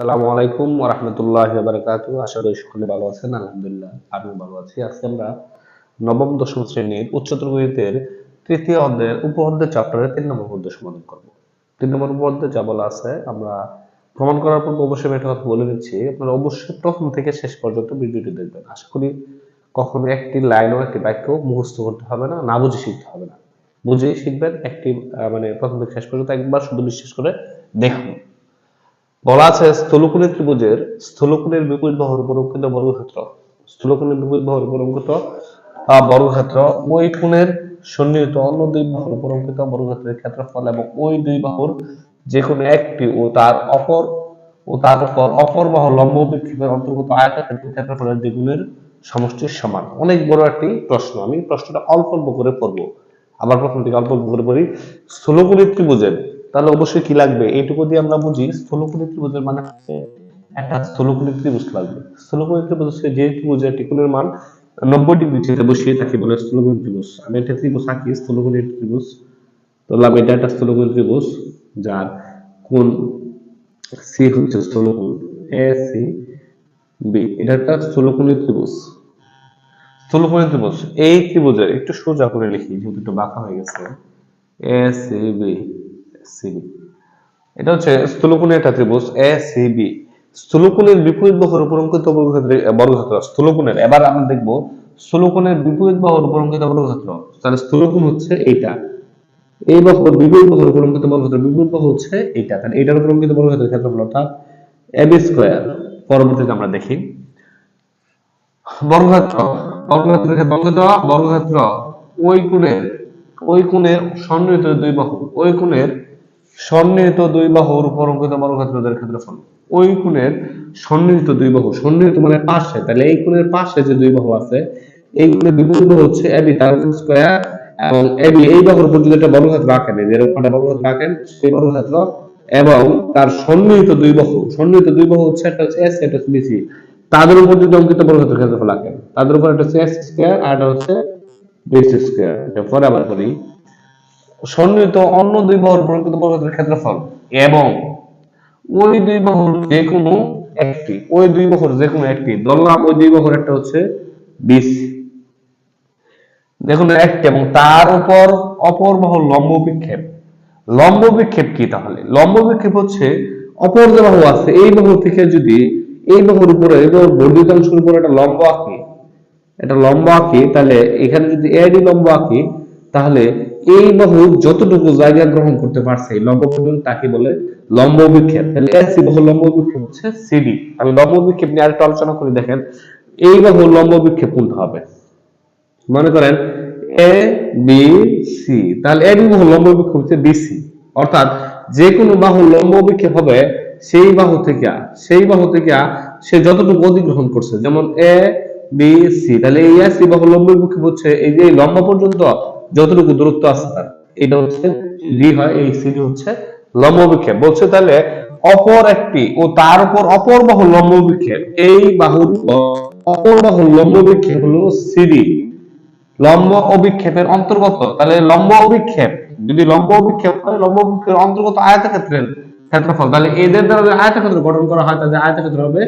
সালামু আলাইকুম ওরহমতুল্লাহ বারকাতু আশা করি সকলে ভালো আছেন, আলহামদুলিল্লাহ আমি ভালো আছি। আজকে আমরা নবম দশম শ্রেণির উচ্চতর গণিতের তৃতীয় অধ্যায়ের উপ অধ্যায় চ্যাপ্টারের তিন নম্বর অধ্যায় সমাধান করব। তিন নম্বর উপ যা বলা আছে, আমরা প্রমাণ করার পর অবশ্যই একটা কথা বলে দিচ্ছি আপনারা অবশ্যই প্রথম থেকে শেষ পর্যন্ত ভিডিওটি দেখবেন। আশা করি কখনো একটি লাইন লাইনও একটি বাক্য মুখস্থ করতে হবে না না বুঝে শিখতে হবে না। বুঝেই শিখবেন, একটি মানে প্রথম থেকে শেষ পর্যন্ত একবার শুধু বিশ্বাস করে দেখুন। বলা আছে স্থূলকোণী ত্রিভুজের, স্থূলকোণের বিপরীত বাহুর উপর বর্গক্ষেত্র স্থূলকোণের বিপরীত বাহুর উপর অঙ্কিত বর্গক্ষেত্র ওই কোণের সন্নিহিত অন্য দুই বাহুর উপর বর্গক্ষেত্রের ক্ষেত্রফল এবং ওই দুই বাহুর যে কোনো একটি ও তার অপর, ও তার উপর অপর বাহু লম্ব বিক্ষেপের অন্তর্গত আয়তক্ষেত্রের ক্ষেত্রফলের দ্বিগুণের সমষ্টির সমান। অনেক বড় একটি প্রশ্ন। আমি প্রশ্নটা অল্প অল্প করে পড়ব। আবার প্রথম থেকে অল্প অল্প করে পড়ি। স্থূলকোণী ত্রিভুজের তাহলে অবশ্যই কি লাগবে? এইটুকু দিয়ে আমরা বুঝি স্থূলকোণী ত্রিভুজের মানে একটা স্থূলকোণী ত্রিভুজ লাগবে। স্থূলকোণী ত্রিভুজ হচ্ছে যে ত্রিভুজের একটি কোণের মান নব্বই ডিগ্রি থেকে বসিয়ে তাকে বলে স্থূলকোণী ত্রিভুজ। আমি একটা ত্রিভুজ আঁকি স্থূলকোণী ত্রিভুজ। ধরলাম এটা একটা স্থূলকোণী ত্রিভুজ যার কোণ সি হচ্ছে স্থূলকোণ এ, সি, বি। এটা একটা স্থূলকোণী ত্রিভুজ। স্থূলকোণী ত্রিভুজ, এই ত্রিভুজের একটু সোজা করে লিখি, যেহেতু একটু বাঁকা হয়ে গেছে। A, C, B. C B এটা হচ্ছে স্থূলকোণের একটা ত্রিভুজ এ সি বি স্থূলকোণের বিপরীত বাহুর উপর অঙ্কিত বর্গক্ষেত্রে, বর্গক্ষেত্র, স্থূলকোণের। এবার আমরা দেখব স্থূলকোণের বিপরীত বাহুর উপর অঙ্কিত বর্গক্ষেত্র। তাহলে স্থূলকোণ হচ্ছে এইটা। এই বাহুর বিপরীত বাহুর উপর অঙ্কিত বর্গক্ষেত্র, বিপরীত বাহু হচ্ছে এইটা। তাহলে এটার উপর অঙ্কিত বর্গক্ষেত্রের ক্ষেত্রফল অর্থাৎ এ বি স্কয়ার পরবর্তীতে আমরা দেখি। বর্গক্ষেত্র, বর্গক্ষেত্রের বর্গক্ষেত্র বর্গক্ষেত্র, ওই কোণের ওই কোণের সন্নিহিত দুই বাহু, ওই কোণের সন্নিহিত দুই বাহুর উপর অঙ্কিত বর্গক্ষেত্রদের ক্ষেত্রফল। ওই কোণের সন্নিহিত দুই বাহু সন্নিহিত মানে পাশে। তাহলে এই কোণের পাশে যে দুই বাহু আছে, এই কোণের বিপরীত হচ্ছে এবি তার স্কয়ার এবং এবি এই বাহুর উপর যদি একটা বর্গক্ষেত্র এই যেরকম একটা বর্গক্ষেত্র রাখেন সেই বর্গক্ষেত্র এবং তার সন্নিহিত দুই বাহু সন্নিহিত দুই বাহু হচ্ছে একটা হচ্ছে এস একটা হচ্ছে বিসি তাদের উপর যদি অঙ্কিত বর্গক্ষেত্র ক্ষেত্রফল রাখেন তাদের উপর একটা হচ্ছে এস স্কয়ার আর একটা হচ্ছে বিসি স্কয়ার এটা পরে আবার করি। সন্নিহিত অন্য দুই বাহুর প্রকৃত বর্গক্ষেত্রের ক্ষেত্রফল এবং ওই দুই বাহুর যে কোনো একটি, ওই দুই বাহুর যে কোনো একটি ধরলাম ওই দুই বাহুর একটা হচ্ছে বিশ দেখুন একটি এবং তার উপর অপর বাহুর লম্ব বিক্ষেপ। লম্ব বিক্ষেপ কি তাহলে? লম্ব বিক্ষেপ হচ্ছে অপর যে বাহু আছে, এই বাহু থেকে যদি এই বাহুর উপরে, এই বর্ধিত অংশের উপরে একটা লম্ব আঁকি এটা লম্ব আঁকি, তাহলে এখানে যদি এডি লম্ব আঁকি তাহলে এই বাহু যতটুকু জায়গা গ্রহণ করতে পারছে লম্ব পর্যন্ত তাকে বলে লম্ব বিক্ষেপ তাহলে এসি বাহু লম্ব বিক্ষেপ হচ্ছে সিডি আমি লম্ব বিক্ষেপ নিয়ে আরেকটু আলোচনা করে দেখেন, এই বাহু লম্ব বিক্ষেপ কোনটা হবে? মনে করেন এ, বি, সি। তাহলে এ বি বাহু লম্ব বিক্ষেপ হচ্ছে বিসি অর্থাৎ যে কোনো বাহু লম্ব বিক্ষেপ হবে, সেই বাহু থেকে, সেই বাহু থেকে সে যতটুকু অধিগ্রহণ করছে, যেমন এ, বি, সি। তাহলে এই সি বাহু লম্ব বিক্ষেপ হচ্ছে এই যে লম্ব পর্যন্ত যতটুকু দূরত্ব আছে তার, এটা হচ্ছে ডি হয়, এই সি হচ্ছে লম্ব বিক্ষেপ বলছে তাহলে অপর একটি ও তার উপর অপর বাহু লম্ব বিক্ষেপ এই বাহুর অপর বাহু লম্ব বিক্ষেপ হলো সিডি লম্ব অভিক্ষেপের অন্তর্গত, তাহলে লম্ব অভিক্ষেপ, যদি লম্ব অভিক্ষেপ হয়, লম্ব অভিক্ষেপের অন্তর্গত আয়তক্ষেত্রের ক্ষেত্রফল, তাহলে এদের দ্বারা যদি আয়তক্ষেত্র গঠন করা হয়, তাহলে আয়তক্ষেত্র হবে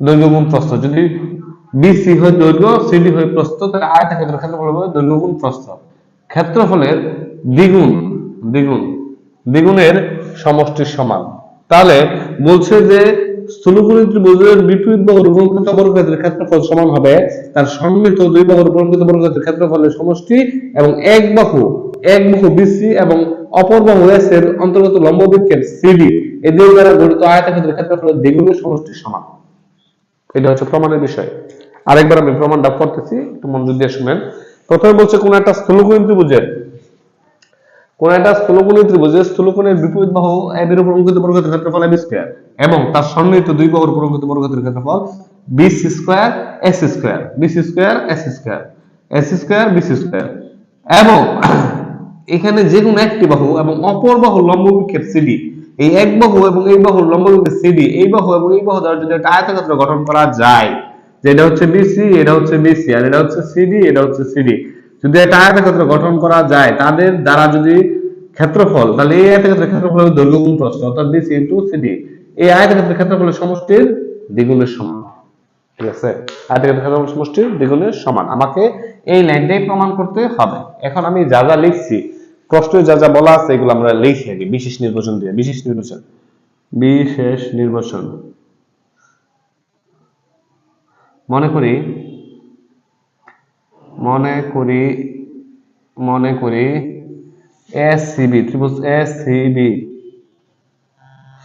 দৈর্ঘ্য গুণ প্রস্থ। যদি বিসি হয় দৈর্ঘ্য সিডি হয় প্রস্থ তাহলে আয়তক্ষেত্রের ক্ষেত্রফল হবে দৈর্ঘ্য গুণ প্রস্থ ক্ষেত্রফলের দ্বিগুণ দ্বিগুণ, দ্বিগুণের সমষ্টির সমান। তাহলে বলছে যে স্থূলকোণী ত্রিভুজের বিপরীত বাহুর উপরকৃত বর্গক্ষেত্রের ক্ষেত্রফল সমান হবে, তার সম্মিলিত দুই বাহুর উপরকৃত বর্গক্ষেত্রের ক্ষেত্রফলের সমষ্টি এবং এক বাহু এক বাহু বিসি এবং অপর বাহু এস এর অন্তর্গত লম্ব বিক্ষেপ সিডি এদের দ্বারা গঠিত আয়তক্ষেত্রের ক্ষেত্রফলের দ্বিগুণের সমষ্টির সমান। এটা হচ্ছে প্রমাণের বিষয়। আরেকবার আমি প্রমাণটা করতেছি একটু মনোযোগ দিয়ে শুনেন। প্রথমে বলছে, কোন একটা স্থূলকোণী ত্রিভুজের কোন একটা স্থূলকোণী ত্রিভুজের স্থূলকোণের বিপরীত বাহু এর উপর অঙ্কিত বর্গক্ষেত্রের ক্ষেত্রফল এবি স্কয়ার এবং তার সন্নিহিত দুই বাহুর উপর অঙ্কিত বর্গক্ষেত্রের ক্ষেত্রফল BC square S square BC square S square S square BC square এবং এখানে যে কোনো একটি বাহু এবং অপর বাহু লম্ব বিক্ষেপ সিডি এই এক বাহু এবং এই বাহুর লম্ব বিক্ষেপ সিডি এই বাহু এবং এই বাহু দ্বারা যদি একটা আয়তক্ষেত্র গঠন করা যায় যেটা হচ্ছে বিসি এটা হচ্ছে বিসি আর এটা হচ্ছে সিডি এটা হচ্ছে সিডি যদি একটা আয়তক্ষেত্র গঠন করা যায়, তাদের দ্বারা যদি ক্ষেত্রফল, তাহলে এই আয়তক্ষেত্রের ক্ষেত্রফল হবে দৈর্ঘ্য গুণ প্রস্থ, অর্থাৎ বিসি ইনটু সিডি এই আয়তক্ষেত্রের ক্ষেত্রফলের সমষ্টির দ্বিগুণের সমান। ঠিক আছে? আয়তক্ষেত্রের ক্ষেত্রফল সমষ্টির দ্বিগুণের সমান। আমাকে এই লাইনটাই প্রমাণ করতে হবে। এখন আমি যা যা লিখছি, প্রশ্নে যা যা বলা আছে, এগুলো আমরা লিখি আগে বিশেষ নির্বাচন দিয়ে, বিশেষ নির্বাচন। বিশেষ নির্বাচন। মনে করি মনে করি মনে করি এস সিবি ত্রিভুজ এস সিবি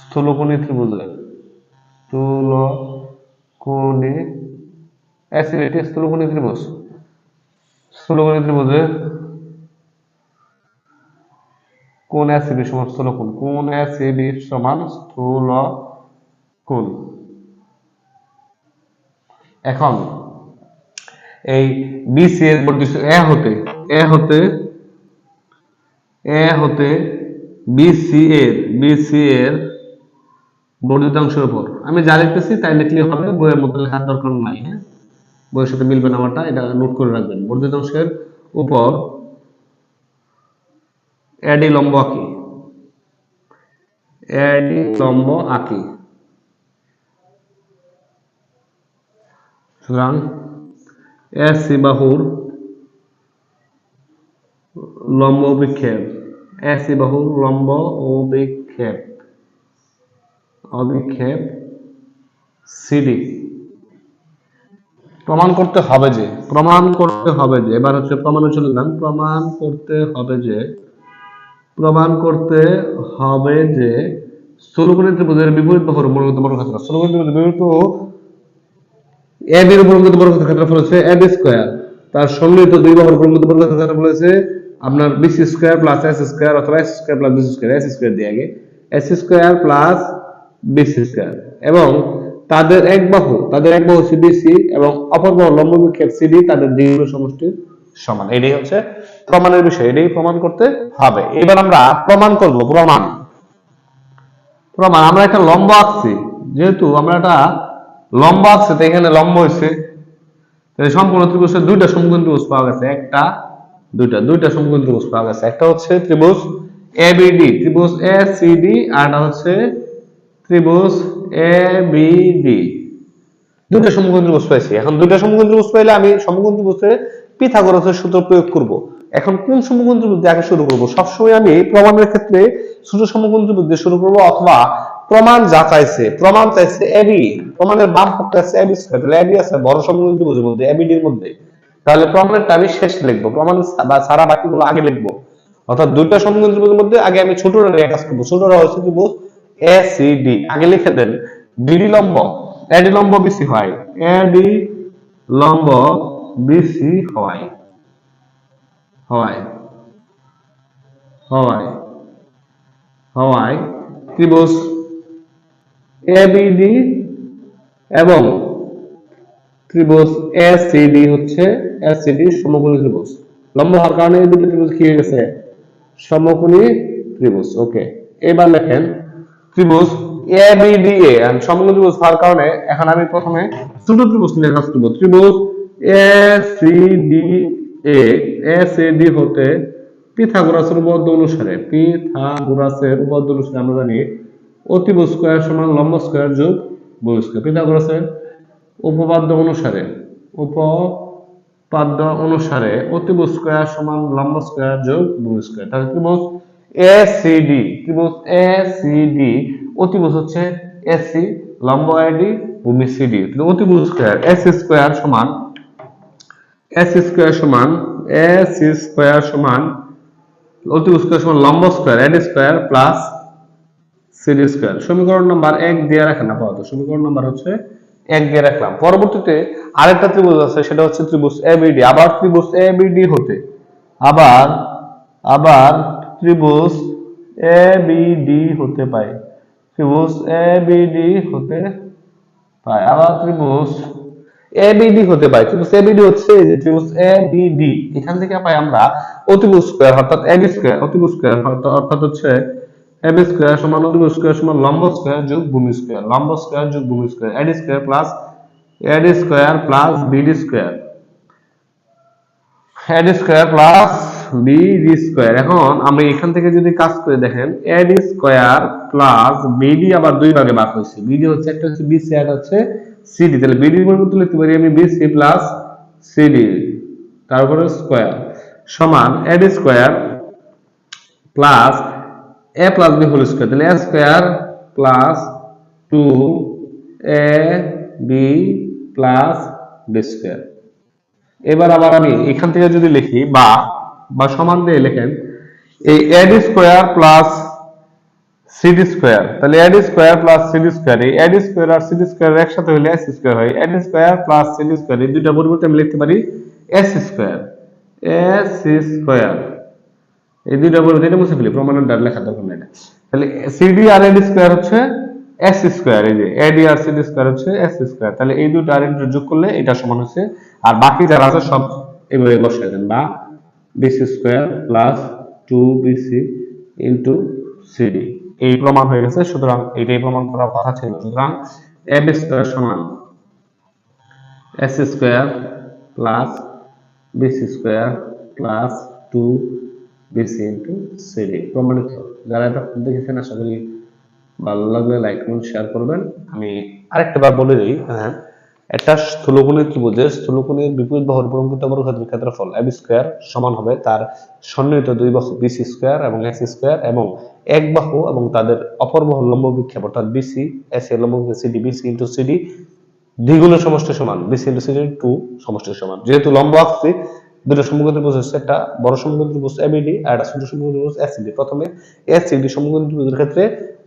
স্থূলকোণী ত্রিভুজের স্থূলকোণী এস সিবি এটি স্থূলকোণী ত্রিভুজ, স্থূলকোণী ত্রিভুজের কোন এস সমান স্থূলকোণ কোন এস সিবি সমান স্থূলকোণ। এখন এই বিসি এর বর্ধিত এ হতে এ হতে এ হতে বিসি এর বিসি এর বর্ধিতাংশের উপর। আমি যা লিখতেছি তাই লিখলে হবে বইয়ের মধ্যে লেখার দরকার নাই হ্যাঁ? বইয়ের সাথে মিলবে না আমারটা এটা নোট করে রাখবেন। বর্ধিতাংশের উপর এডি লম্ব আঁকি। এডি লম্ব আঁকি। সুতরাং এস সি বাহুর লম্ব অভিক্ষেপ, এস বাহুর লম্ব অভিক্ষেপ অভিক্ষেপ সিডি। প্রমাণ করতে হবে যে, প্রমাণ করতে হবে যে, এবার হচ্ছে প্রমাণে চলে গেলাম প্রমাণ করতে হবে যে, প্রমাণ করতে হবে যে, স্থূলকোণী ত্রিভুজের বিপরীত বাহুর মূলগত বর্গক্ষেত্র স্থূলকোণী ত্রিভুজের বিপরীত বাহু এ বির উপর মূলগত বর্গক্ষেত্র ক্ষেত্রফল হচ্ছে তার সম্মিলিত দুই বাহুর বর্গক্ষেত্র ক্ষেত্রফল হচ্ছে আপনার প্লাস এস অথবা এস প্লাস এস দিয়ে আগে। এস প্লাস এবং তাদের এক বাহু, তাদের এক বাহু এবং অপর বাহু লম্ব বিক্ষেপ সিডি তাদের সমান। এটাই হচ্ছে প্রমাণের বিষয়, এটাই প্রমাণ করতে হবে। এবার আমরা প্রমাণ করব, প্রমাণ। প্রমাণ, আমরা একটা লম্ব আঁকছি, যেহেতু আমরা একটা লম্ব আঁকছি তো এখানে লম্ব হয়েছে। তাহলে সম্পূর্ণ ত্রিভুজের দুইটা সমকোণ ত্রিভুজ পাওয়া গেছে। একটা, দুইটা দুইটা সমকোণ ত্রিভুজ পাওয়া গেছে। একটা হচ্ছে ত্রিভুজ এবিডি ত্রিভুজ এসিডি আর একটা হচ্ছে ত্রিভুজ এবিডি দুইটা সমকোণ ত্রিভুজ পাইছি। এখন দুইটা সমকোণ ত্রিভুজ পাইলে আমি সমকোণ ত্রিভুজে পিথাগোরাসের সূত্র প্রয়োগ করব। এখন কোন সমকোণ ত্রিভুজ দিয়ে আগে শুরু করব? সবসময় আমি প্রমাণের ক্ষেত্রে ছোট সমকোণ ত্রিভুজ দিয়ে শুরু করব অথবা প্রমাণ যা চাইছে, প্রমাণ চাইছে এবি প্রমাণের বাম পক্ষে আছে এবি স্কয়ার তাহলে এবি আছে, বড় সমকোণ ত্রিভুজের মধ্যে এবিডির মধ্যে। তাহলে প্রমাণেরটা আমি শেষ লিখব, প্রমাণ বা ছাড়া বাকিগুলো আগে লিখব। অর্থাৎ দুইটা সমকোণ ত্রিভুজের মধ্যে, আগে আমি ছোটরা নিয়ে কাজ করব। ছোটরা হচ্ছে ত্রিভুজ এ সি ডি আগে লিখে দেন। ডিডি লম্ব এডি লম্ব বিসি হয়। এডি লম্ব বিসি হয়। হয়। হয়। হয়। ত্রিভুজ এবিডি এবং ত্রিভুজ এসিডি হচ্ছে এসিডি সমকোণী ত্রিভুজ। লম্ব হওয়ার কারণে এই ত্রিভুজ কি হয়ে গেছে? সমকোণী ত্রিভুজ, ওকে। এবার লেখেন ত্রিভুজ এবিডি এ সমকোণী ত্রিভুজ হওয়ার কারণে এখন আমি প্রথমে ছোট ত্রিভুজ নিয়ে কাজ করব। ত্রিভুজ এসিডি এ এসিডি হতে পিথাগোরাসের উপপাদ্য অনুসারে, পিথাগোরাসের উপপাদ্য অনুসারে আমরা জানি অতিভুজ স্কয়ার সমান লম্ব স্কয়ার যোগ ভূমি স্কয়ার। পিথাগোরাসের উপপাদ্য অনুসারে উপপাদ্য অনুসারে অতিভুজ স্কয়ার সমান লম্ব স্কয়ার যোগ ভূমি স্কয়ার। তাহলে ত্রিভুজ এসিডি ত্রিভুজ এসিডি অতিভুজ হচ্ছে এসি লম্ব আইডি ভূমি সিডি অতিভুজ স্কয়ার এসি স্কয়ার সমান এসি স্কয়ার সমান এসি স্কয়ার সমান অতিভুজ স্কয়ার সমান লম্ব square AD square plus CD square. সমীকরণ নাম্বার এক দিয়ে রাখেন আপাতত সমীকরণ নাম্বার হচ্ছে এক দিয়ে রাখলাম। পরবর্তীতে আরেকটা ত্রিভুজ আছে, সেটা হচ্ছে ত্রিভুজ এবিডি আবার ত্রিভুজ এবিডি হতে। আবার আবার ত্রিভুজ এবিডি হতে পায়। ত্রিভুজ এবিডি হতে পায়। আবার ত্রিভুজ এবিডি হতে পায়। ত্রিভুজ এবিডি হচ্ছে এই যে ত্রিভুজ এবিডি এখান থেকে পাই আমরা অতিভুজ স্কয়ার, অর্থাৎ এবি স্কয়ার। অতিভুজ স্কয়ার অর্থাৎ হচ্ছে এবি স্কয়ার সমান অতিভুজ স্কয়ার সমান লম্ব স্কয়ার যোগ ভূমি স্কয়ার লম্ব স্কয়ার যোগ ভূমি square AD square plus AD square plus BD square AD square plus B D square এখন আমরা এখান থেকে যদি কাজ করে দেখেন A D square plus BD আবার দুই ভাগে ভাগ হয়েছে। বিডি হচ্ছে একটা হচ্ছে বিসি আর হচ্ছে সিডি তাহলে বিডির পরিবর্তে লিখতে পারি আমি বিসি প্লাস সিডি তারপরে স্কোয়ার সমান A D square plus A plus B whole square তাহলে A square plus two A B plus B square এবার আবার আমি এখান থেকে যদি লিখি বা বা সমান দিয়ে লেখেন, এই AD square plus CD square তাহলে AD square plus CD square এই এড স্কোয়ার আর সিডি স্কোয়ার একসাথে হলে এস স্কোয়ার হয়। AD square plus CD square এই দুইটা পরিবর্তে আমি লিখতে পারি এস স্কোয়ার এস স্কোয়ার এই দুইটা পরিবর্তে এটা মুছে ফেলি প্রমাণের ডার লেখা দরকার এটা। তাহলে সিডি আর এড স্কোয়ার হচ্ছে এস স্কোয়ার এই যে এডি আর সিডি স্কোয়ার হচ্ছে এস স্কোয়ার তাহলে এই দুটো আর এটা যোগ করলে এটা সমান হচ্ছে, আর বাকি যারা আছে সব এভাবে বসিয়ে দেন, বা BC square plus two BC into CD এই প্রমাণ হয়ে গেছে, সুতরাং এইটাই প্রমাণ করার কথা ছিল। সুতরাং এব স্কোয়ার সমান S square plus BC square plus two BC into CD প্রমাণিত যারা এটা দেখেছেন, আশা করি ভালো লাগলে লাইক করুন শেয়ার করবেন। আমি আরেকটা বার বলে দিই হ্যাঁ স্থূলকোণের স্থূলকোণের বিপরীত বাহুর ক্ষেত্রফল এবি স্কয়ার সমান হবে তার সন্নিহিত দুই বাহু বিসি স্কয়ার এবং স্কয়ার এবং এক বাহু এবং তাদের অপর বাহুর লম্ব বিক্ষেপ, অর্থাৎ বিসি এসি এর লম্ব সিডি বিসি ইন্টু সিডি দ্বিগুণের সমষ্টি সমান বিসি ইন্টু সিডি টু সমষ্টি সমান। যেহেতু লম্ব দুটো সমগ্র ত্রিভুজ হচ্ছে একটা বড় সমগ্র ত্রিভুজ এবিডি আর একটা ছোট সমগ্র ত্রিভুজ এসিডি প্রথমে এসিডি সমগ্র ত্রিভুজের ক্ষেত্রে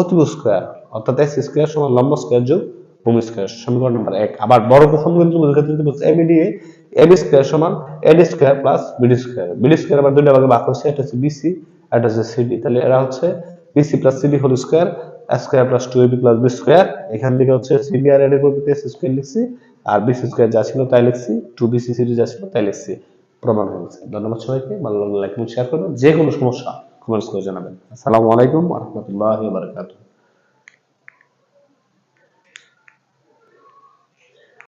অতিভুজ স্কয়ার অর্থাৎ এস স্কয়ার সমান লম্ব স্কয়ার যোগ ভূমি স্কয়ার সমীকরণ নম্বর এক। আবার বড় সমগ্র ত্রিভুজের ক্ষেত্রে ত্রিভুজ এবিডি এ এবি স্কয়ার সমান AD square plus BD square BD square আবার দুইটা ভাগে ভাগ হচ্ছে, একটা হচ্ছে বিসি আর একটা হচ্ছে সিডি তাহলে এরা হচ্ছে BC plus CD whole square square plus two AB plus B square এখান থেকে হচ্ছে সিডি আর এর পরিবর্তে এস স্কয়ার লিখছি, আর বিসি স্কয়ার যা ছিল তাই লিখছি টু বিসি সিডি যা ছিল তাই লিখছি। প্রমাণ হয়েছে। ধন্যবাদ সবাইকে। ভালো লাগলে লাইক শেয়ার করবেন। যে কোনো সমস্যা কমেন্টস করে জানাবেন। আসসালামু আলাইকুম রহমতুল্লাহ বারাকাতুহু।